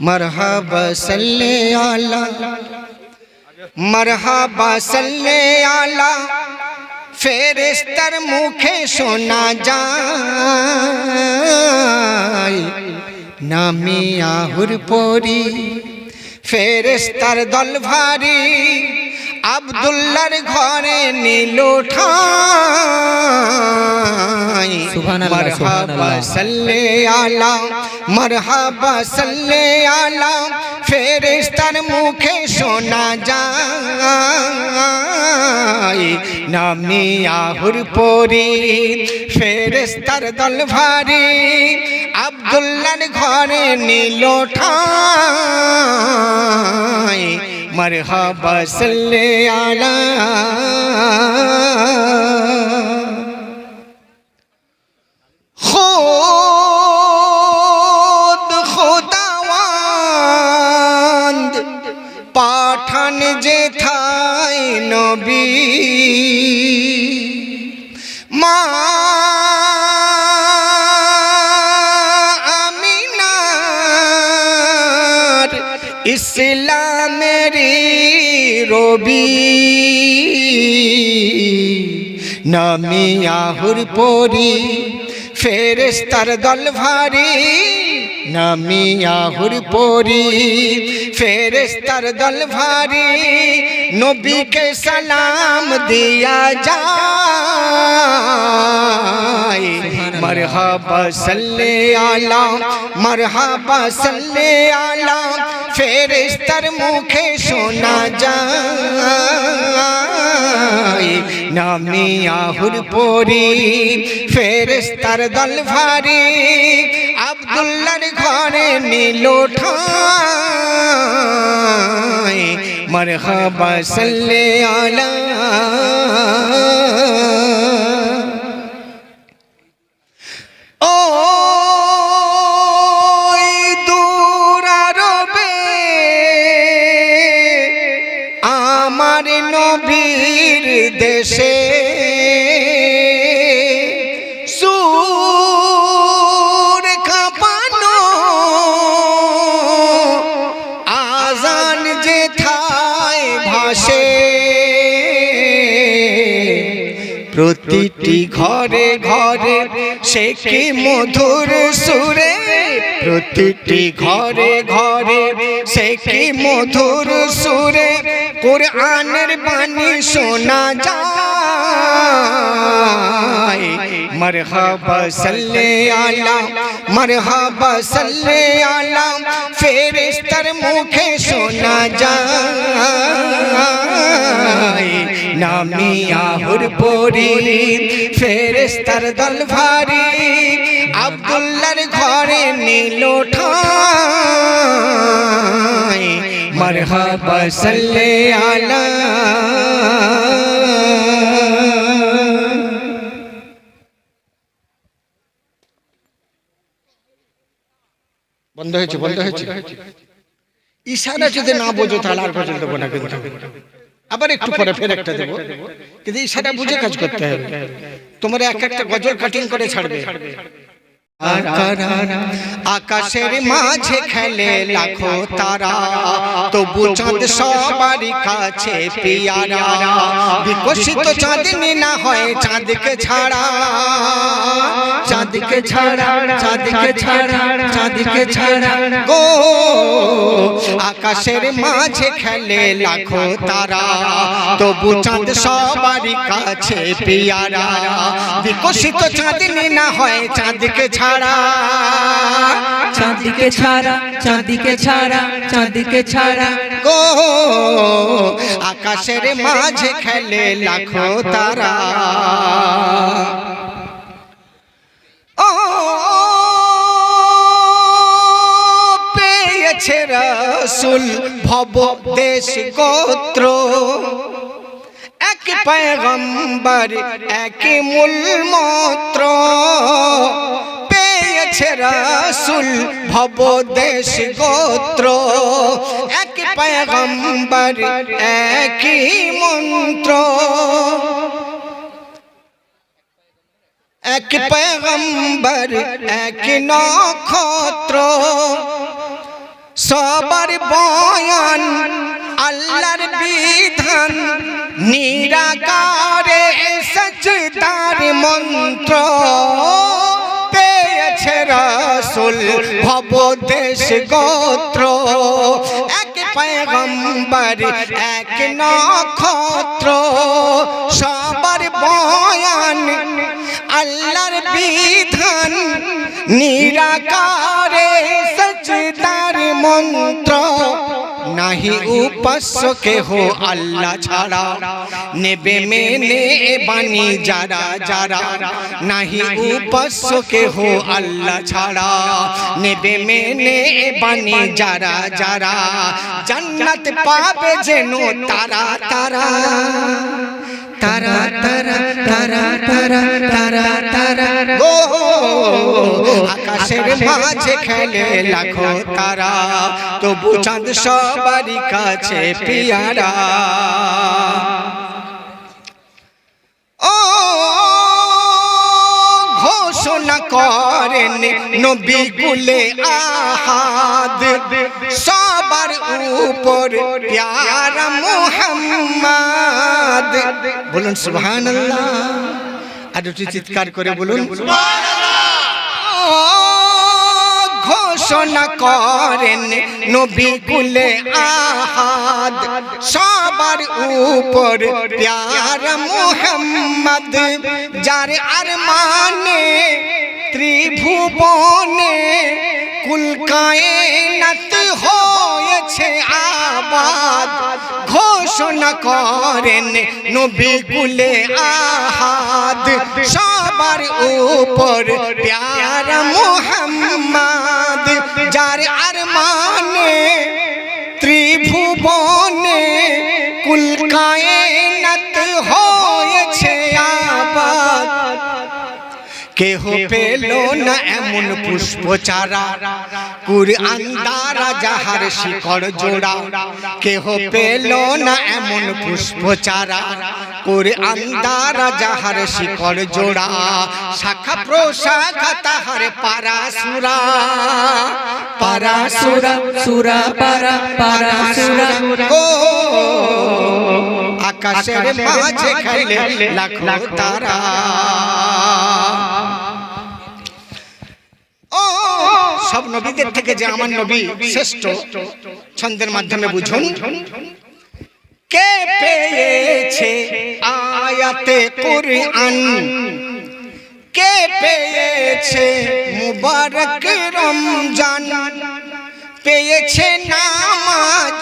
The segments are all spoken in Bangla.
मरहबा सल्ले आला मरहबा सल्ले आला ফেরেস্তার মুখে শোনা যায় নামি আহুর পরি ফেরেস্তার দল ভারী আবদুল্লার ঘরে নীল মারহাবা। সাল্লে আলা মারহাবা সাল্লে আলা ফেরেস্তার মুখে শোনা যায়। নামি আহুর পরি ফেরেস্তার দল ভারী আবদুল্লার ঘরে নীল ঠাই মারহাবা সাল্লে আলা রবি নামি আহুর পরি ফেরেস্তার দল ভারী। নামি আহুর পরি ফেরেস্তার দল ভারী, নবীকে সালাম দিয়া যায়। মরহবা সাল্লে আলা, মরহবা সাল্লে আলা ফেরেস্তার মুখে শোনা যায়। নামি আহুর পরি ফেরেস্তার দল ভারী ঘরে নীল ঠাই। মরহবা সাল্লে আলা। আমার নবীর দেশে ঘরে ঘরে সে কি মধুর সুরে? প্রতিটি ঘরে ঘরে সে কি মধুর সুরে? কোরআনের বাণী শোনা যায়। মরহবা সাল্লে আলা মরহবা সাল্লে আলা ফেরেস্তার মুখে শোনা যায়, নামি আহুর পরি ফেরেস্তার দল ভারী আবদুল্লার ঘরে নীল ঠাই মরহবা সাল্লে আলা বন্ধ হয়েছে বন্ধ হয়েছে ইশারা যদি না বোঝো তাহলে আর গজল দেবো না কিন্তু। আবার একটু পরে ফের একটা দেবো। কিন্তু ইশারা বুঝে কাজ করতে হবে। তোমার এক একটা গজল কাটিং করে ছাড়বে। আকাশের মাঝে খেলে লাখো তারা। তবু চাঁদ সবারই কাছে পিয়ারা। বিকশিত চাঁদনি না হয় চাঁদকে ছাড়া। চাঁদকে ছাড়া চাঁদকে ছাড়া চাঁদকে ছাড়া। গো আকাশের মাঝে খেলে লাখো তারা। তবু চাঁদ সবারই কাছে পিয়ারা। বিকশিত চাঁদনি না হয় চাঁদকে ছাড়া চাঁদিকে ছাড়া চাঁদিকে ছাড়া চাঁদিকে ছাড়া। গো, আকাশের মাঝে খেলে লাখো তারা। ও, পেয়েছে রসুল ভব দেশ গোত্র। এক পয়গম্বর, এক মূল মন্ত্র পেয়েছে রসুল, ভব দেশ গোত্র। এক পয়গম্বর, একই মন্ত্র। এক পয়গম্বর, এক নক্ষত্র। সবার বয়ান আল্লাহর বিধান, নিরাকারে সচদার মন্ত্র। ভব দেশ গোত্র। এক পেগম্বর এক নক্ষত্র। সবার বয়ান আল্লাহর বিধান। নিরাকারে সচদার মন্ত্র। নাহি উপাস্য কেহ আল্লাহ ছাড়া। নেবে মেনে বাণী যারা যারা। নাহি উপাস্য কেহ আল্লাহ ছাড়া। নেবে মেনে বাণী যারা যারা। জান্নাত পাবে যেন তারা। তারা। তারা তারা তারা তারা তারা গো আকাশের মাঝে খেলে লাখো তারা। তবু চাঁদ সবারই কাছে পিয়ারা। ও, ঘোষণা করেন নবী কুলে আহাদ। সবার উপর, প্যারা মোহাম্মদ। বলুন, সুবহানাল্লাহ। আর একটু চিৎকার করে বলুন ঘোষণা করেন নবী কুলে আহাদ। সবার উপর প্যার মোহাম্মদ, যার আর মানে ত্রিভুবনে কুলকায়নাত হয়েছে আবাদ। ঘোষণা করেন নবী কুলে আহাদ। সবার উপর প্যার মোহাম্মদ যার আর কেহ পেল না এমন পুষ্প চারা কুরআন দ্বারা যাহার শিকড় জোড়া। কেহ পেল না এমন পুষ্প চারা কুরআন দ্বারা যাহার শিকড় জোড়া। শাখা প্রশাখা তাহার পারাসুরা সুরা। পারা সুরা সুরা পারা পারা সুরা। ও আকাশের মাঝে খেলে লাখো তারা। ও সব নবীদের থেকে যে আমার নবী শ্রেষ্ঠ, ছন্দের মাধ্যমে বুঝুন। কে পেয়েছে আয়াতে কুরআন? কে পেয়েছে মুবারক রমজান? পেয়েছে নামাজ?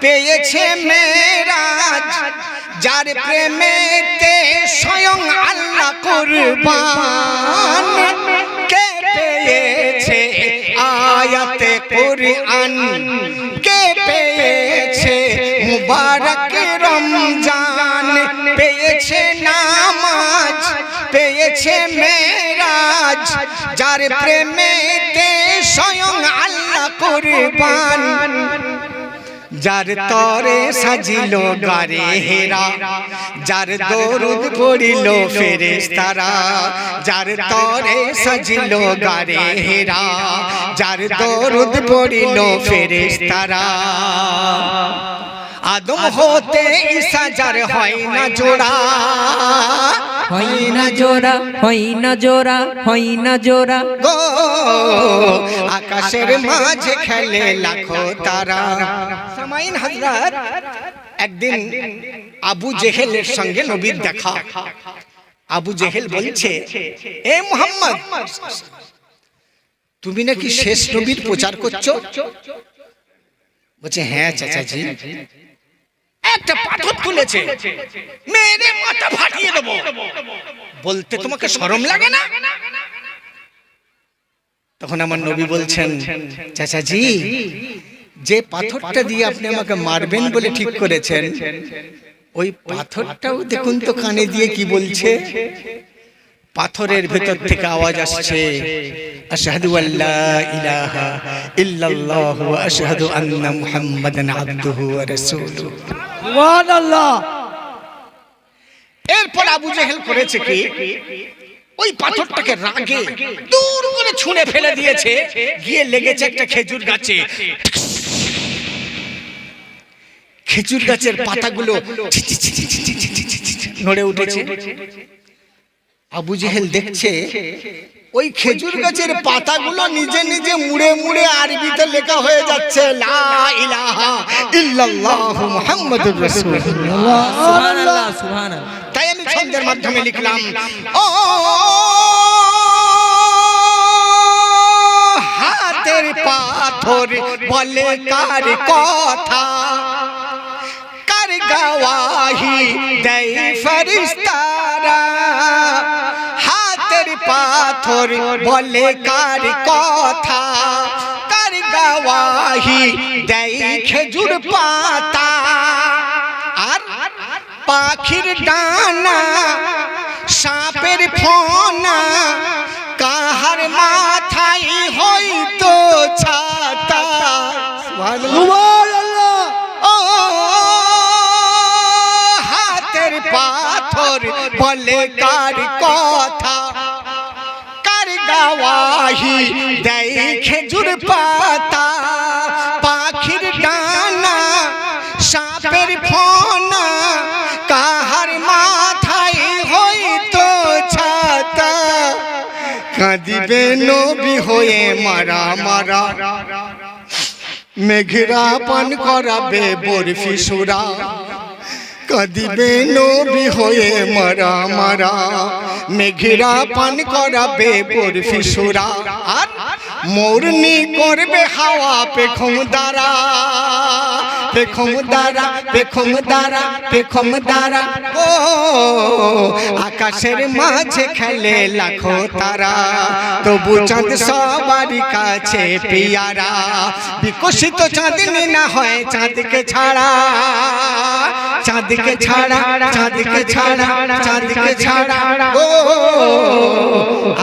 পেয়েছে মেরাজ? যার প্রেমেতে স্বয়ং আল্লাহ কুরবান। কুরআন কে পেয়েছে মুবারক রমজান পেয়েছে নামাজ পেয়েছে মেরাজ যার প্রেমেতে স্বয়ং আল্লাহ কুরবান। যার তরে সাজিল গারে হেরা যার দরুদ পড়িল ফেরেস তারা যার তরে সাজিল গারে হেরা যার দরুদ পড়িল ফেরেশতারা। আদম হতে ঈসা যার হয় না জোড়া। হয় না জোড়া হয় না জোড়া হয় না জোড়া। গো আকাশের মাঝে খেলে লাখো তারা। সামাইন হযরত একদিন আবু জেহেলের সঙ্গে নবীর দেখা। আবু জেহেল বলছে এ মোহাম্মদ তুমি নাকি শেষ নবীর প্রচার করছ? বলছে হ্যাঁ চাচাজি। একটা পাথর তুলেছে মেরে মাথা ফাটিয়ে দেবো। বলতে তোমাকে শরম লাগে না? তখন আমার নবী বলছেন, চাচাজি, যে পাথরটা দিয়ে আপনি আমাকে মারবেন বলে ঠিক করেছেন, ওই পাথরটাও দেখুন তো কানে দিয়ে কি বলছে। পাথরের ভেতর থেকে আওয়াজ আসছে আশহাদু ইলাহা ইল্লাল্লাহ আশহাদু আন্না মুহাম্মাদান ওয়া রাসূলুহু সুবহানাল্লাহ এরপর আবু জেহেল করেছে কি ওই পাথরটাকে রাগে দূর করে ছুঁড়ে ফেলে দিয়েছে গিয়ে লেগেছে একটা খেজুর গাছে খেজুর গাছের পাতাগুলো নড়ে উঠেছে আবু জেহেল দেখছে ওই খেজুর গাছের পাতাগুলো নিজে নিজে মুড়ে মুড়ে আরবিতে লেখা হয়ে যাচ্ছে লা ইলাহা ইল্লাল্লাহু মুহাম্মাদুর রাসূলুল্লাহ। সুবহানাল্লাহ। সুবহানাল্লাহ। তাই আমি ছন্দের মাধ্যমে লিখলাম ও হাতের পাথর বলে কার কথা? কার গাওয়াহি দেয় পাথর বলে কার কথা? কার গাওয়াহি? দেয় খেজুর পাতা। আর পাখির ডানা কার গাওয়াহি দেয় খেজুর পাতা, পাখির ডানা, সাপের ফোনা, কাহার মাথায় হয়তো ছাতা, কাঁদিবে নবী হয়ে মারা মারা। মেঘরা পান করাবে বরফি সুরা। কাঁদিবে নবী হয়ে মারা মারা। মেঘেরা পান করাবে বরফি সুরা। আর মৌরনি করবে হাওয়া পেখম দ্বারা। পেখম দ্বারা পেখম দ্বারা পেখম দ্বারা ও, আকাশের মাঝে খেলে লাখো তারা। তবু চাঁদ সবারই কাছে পিয়ারা। বিকশিত চাঁদনি না হয় চাঁদকে ছাড়া। চাঁদকে ছাড়া চাঁদকে ছাড়া চাঁদকে ছাড়া। ও,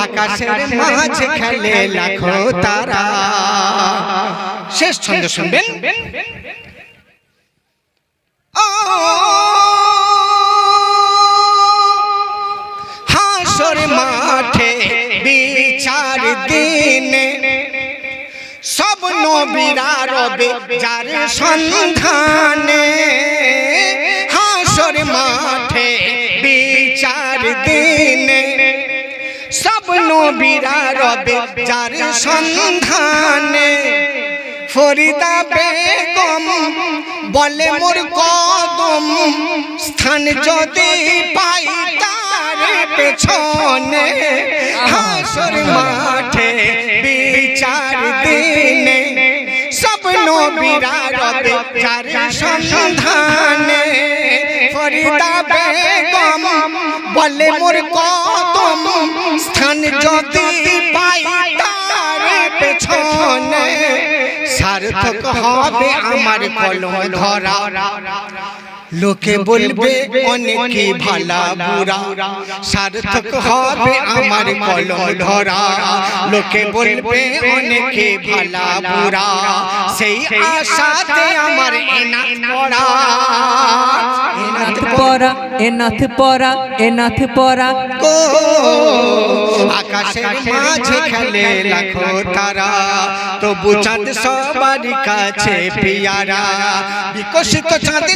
আকাশের মাঝে খেলে লাখো তারা। শেষ ছন্দ শুনবেন। হাসর মাঠে বিচার দিনে সব নবীরা রবে যার সন্ধানে হাসর মাঠে বিচার দিনে সব নবীরা রবে যার সন্ধানে ফরিদা বেগম বলে মোর কদম স্থান যদি পাই তার পেছনে হাসর মাঠে বিচার দিনে সব নবীরা রবে যার সন্ধানে ফরিদা বেগম বলে মোর কদম স্থান যদি পাই সার্থক হবে আমার কলম ধরা। লোকে বলবে অনেকে ভালা বুড়া। সার্থক হবে আমার কলম ধরা। লোকে বলবে অনেকে ভালা বুড়া। সেই আশাতে আমার এনাথ পড়া। এনাথ পরা এনাথ পরা এনাথ পরা গো আকাশের মাঝে খেলে লাখো তারা। তবু চাঁদ সবার কাছে পিয়ারা। বিকশিত চাঁদ